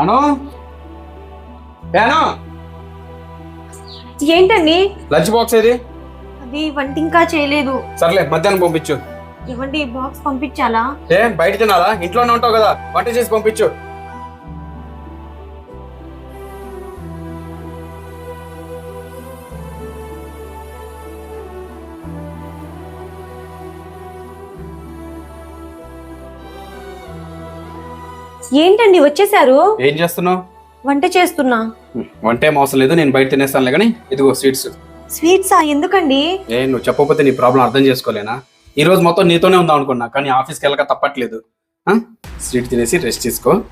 అను? ఏంటండి? Lunch box ఏది? అది వంట ఇంకా చేయలేదు. సర్లే మధ్యాహ్నం పంపించు. ఏమండి బాక్స్ పంపించాలా? ఏ బయట తినాలా? ఇంట్లోనే ఉంటావు కదా వంట చేసి పంపించు. ఏంటండి వచ్చేసారు ఏం చేస్తున్నావు? వంట చేస్తున్నా. వంట ఏం అవసరం లేదు నేను బయట తినేస్తానులే కానీ ఇదిగో స్వీట్స్. స్వీట్సా? ఎందుకండి? ఏ నువ్వు చెప్పకపోతే నీ ప్రాబ్లం అర్థం చేసుకోలేనా? ఈ రోజు మొత్తం నీతోనే ఉందాం అనుకున్నా కానీ ఆఫీస్కి వెళ్ళక తప్పట్లేదు? స్వీట్ తినేసి రెస్ట్ తీసుకో.